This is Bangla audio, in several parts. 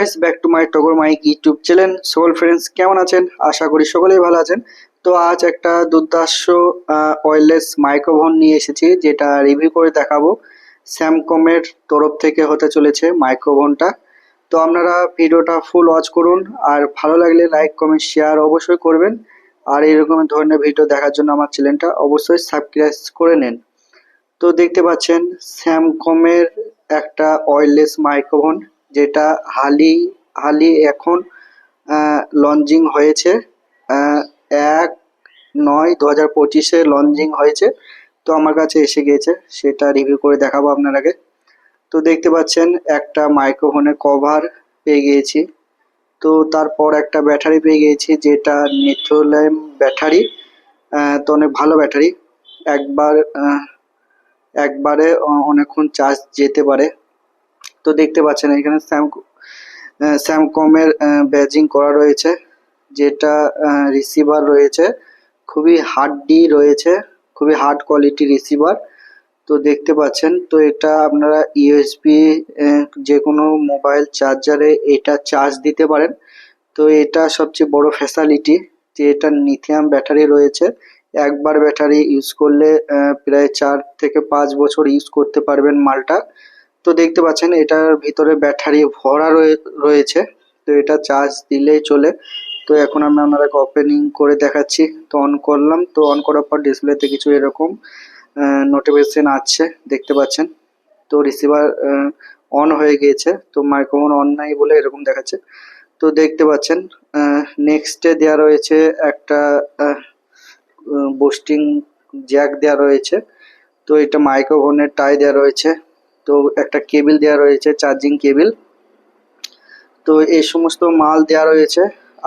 Guys back to my Togor mike YouTube channel সকল ফ্রেন্ডস কেমন আছেন? আশা করি সকলেই ভালো আছেন। তো আজ একটা দুর্দাস্য ওয়েলেস মাইক্রোফোন নিয়ে এসেছি, যেটা রিভিউ করে দেখাবো। স্যামকমের তরফ থেকে হতে চলেছে মাইক্রোফোনটা তো আপনারা ভিডিওটা ফুল ওয়াচ করুন, আর ভালো লাগলে লাইক কমেন্ট শেয়ার অবশ্যই করবেন। আর এরকম ধরনের ভিডিও দেখার জন্য আমার চ্যানেলটা অবশ্যই সাবস্ক্রাইব করে নেন। তো দেখতে পাচ্ছেন স্যামকমের একটা ওয়্যারলেস মাইক্রোফোন যেটা হালি হালি এখন লঞ্চিং হয়েছে এক নয় দু হাজার পঁচিশে লঞ্চিং হয়েছে। তো আমার কাছে এসে গিয়েছে সেটা রিভিউ করে দেখাবো আপনারাকে তো দেখতে পাচ্ছেন, একটা মাইক্রোফোনের কভার পেয়ে গিয়েছি। তো তারপর একটা ব্যাটারি পেয়ে গিয়েছি, যেটা নিথোলাইম ব্যাটারি তো অনেক ভালো ব্যাটারি একবার একবারে অনেকক্ষণ চার্জ যেতে পারে। তো দেখতে পাচ্ছেন এখানে স্যাম স্যামকমের ব্যাজিং করা রয়েছে, যেটা রিসিভার রয়েছে, খুবই হার্ডি রয়েছে, খুবই হার্ড কোয়ালিটি রিসিভার তো দেখতে পাচ্ছেন, তো এটা আপনারা ইউএসবি যে কোনো মোবাইল চার্জারে এটা চার্জ দিতে পারেন, তো এটা সবচেয়ে বড় ফ্যাসিলিটি যে এটা লিথিয়াম ব্যাটারি রয়েছে, একবার ব্যাটারি ইউজ করলে প্রায় চার থেকে পাঁচ বছর ইউজ করতে পারবেন মালটা তো দেখতে পাচ্ছেন, এটার ভিতরে ব্যাটারি ভরা রয়ে- রয়েছে। তো এটা চার্জ দিলেই চলে। তো এখন আমি আপনাদেরকে ওপেনিং করে দেখাচ্ছি। তো অন করলাম। তো অন করার পর ডিসপ্লেতে কিছু এরকম নোটিফিকেশন আসছে দেখতে পাচ্ছেন। তো রিসিভার অন হয়ে গিয়েছে। তো মাইক্রোফোন অন নাই বলে এরকম দেখাচ্ছে। তো দেখতে পাচ্ছেন নেক্সটে দেওয়া রয়েছে একটা বুস্টিং জ্যাক দেওয়া রয়েছে। তো এটা মাইক্রোফোনের টাই দেওয়া রয়েছে। তো একটা কেবিল দেওয়া রয়েছে চার্জিং কেবিল। তো এই সমস্ত মাল দেওয়া রয়েছে।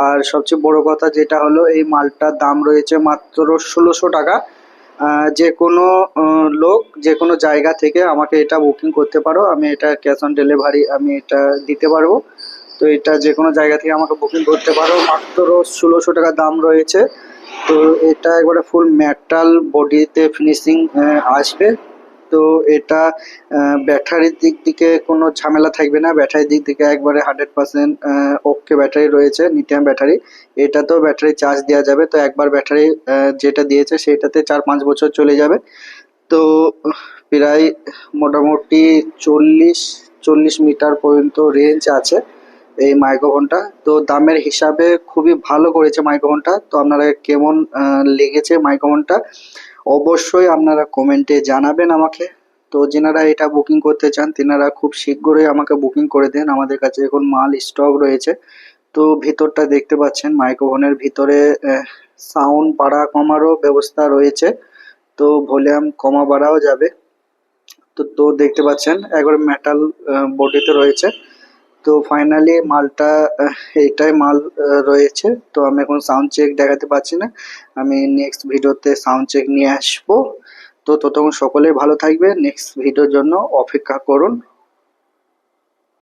আর সবচেয়ে বড় কথা যেটা হলো, এই মালটার দাম রয়েছে মাত্র ষোলোশো টাকা। যে কোনো লোক যে কোনো জায়গা থেকে আমাকে এটা বুকিং করতে পারো। আমি এটা ক্যাশ অন ডেলিভারি আমি এটা দিতে পারব। তো এটা যে কোনো জায়গা থেকে আমাকে বুকিং করতে পারো। মাত্র ষোলোশো টাকা দাম রয়েছে। তো এটা একবারে ফুল মেটাল বডিতে ফিনিশিং আসবে। তো এটা ব্যাটারির দিক থেকে কোনো ঝামেলা থাকবে না। ব্যাটারির দিক থেকে একবারে হান্ড্রেড পার্সেন্ট ওকে ব্যাটারি রয়েছে লিথিয়াম ব্যাটারি। এটাতেও ব্যাটারি চার্জ দেওয়া যাবে। তো একবার ব্যাটারি যেটা দিয়েছে সেটাতে চার পাঁচ বছর চলে যাবে। তো প্রায় মোটামুটি চল্লিশ চল্লিশ মিটার পর্যন্ত রেঞ্জ আছে এই মাইক্রোফোনটা তো দামের হিসাবে খুবই ভালো করেছে মাইক্রোফোনটা তো আপনারা কেমন লেগেছে মাইক্রোফোনটা অবশ্যই আপনারা কমেন্টে জানাবেন আমাকে। তো যেনারা এটা বুকিং করতে চান, তেনারা খুব শীঘ্রই আমাকে বুকিং করে দেন। আমাদের কাছে এখন মাল স্টক রয়েছে। তো ভিতরটা দেখতে পাচ্ছেন মাইক্রোফোনের ভিতরে সাউন্ড বাড়া কমারও ব্যবস্থা রয়েছে। তো ভলিউম কমা বাড়াও যাবে। তো তো দেখতে পাচ্ছেন, একবার মেটাল বডিতে রয়েছে। তো ফাইনালি মালটা এইটাই মাল রয়েছে। তো আমি এখন সাউন্ড চেক দেখাতে পারছি না। আমি নেক্সট ভিডিওতে সাউন্ড চেক নিয়ে আসব। তো ততক্ষণ সকলেই ভালো থাকবে নেক্সট ভিডিওর জন্য অপেক্ষা করুন।